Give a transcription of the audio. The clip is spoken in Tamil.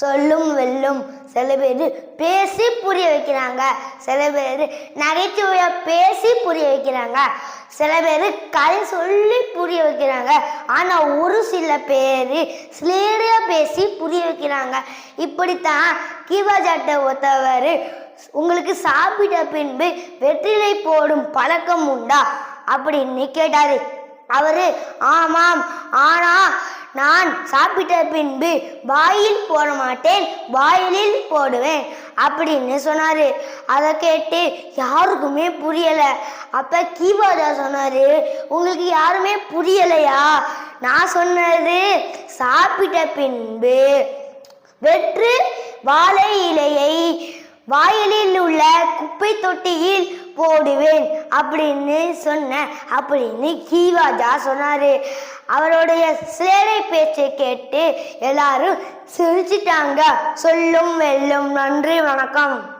சொல்லும் வெல்லும். சில பேர் பேசி புரிய வைக்கிறாங்க. சில பேர் நகைச்சுவையாக பேசி புரிய வைக்கிறாங்க. சில பேர் கதை சொல்லி புரிய வைக்கிறாங்க. ஆனால் ஒரு சில பேர் ஸ்லேடியா பேசி புரிய வைக்கிறாங்க. இப்படித்தான் கீவாஜாட்டை ஒத்தவர் உங்களுக்கு சாப்பிட்ட பின்பு வெற்றிலை போடும் பழக்கம் உண்டா? அப்படின்னு கேட்டார். அவர் ஆமாம் ஆனால் நான் சாப்பிட்ட பின்பு வாயில் போட மாட்டேன் வாயிலில் போடுவேன் அப்படின்னு சொன்னாரு. அதை கேட்டு யாருக்குமே புரியல. அப்ப கீபாதா சொன்னாரு உங்களுக்கு யாருமே புரியலையா? நான் சொன்னது சாப்பிட்ட பின்பு வெற்று வாழை இலையை வாயிலில் உள்ள குப்பை தொட்டியில் போடுவேன் அப்படின்னு சொன்னேன் அப்படின்னு கீவாஜா சொன்னாரு. அவருடைய சேலை பேச்சை கேட்டு எல்லாரும் சிரிச்சிட்டாங்க. சொல்லும் வெல்லும் நன்றி வணக்கம்.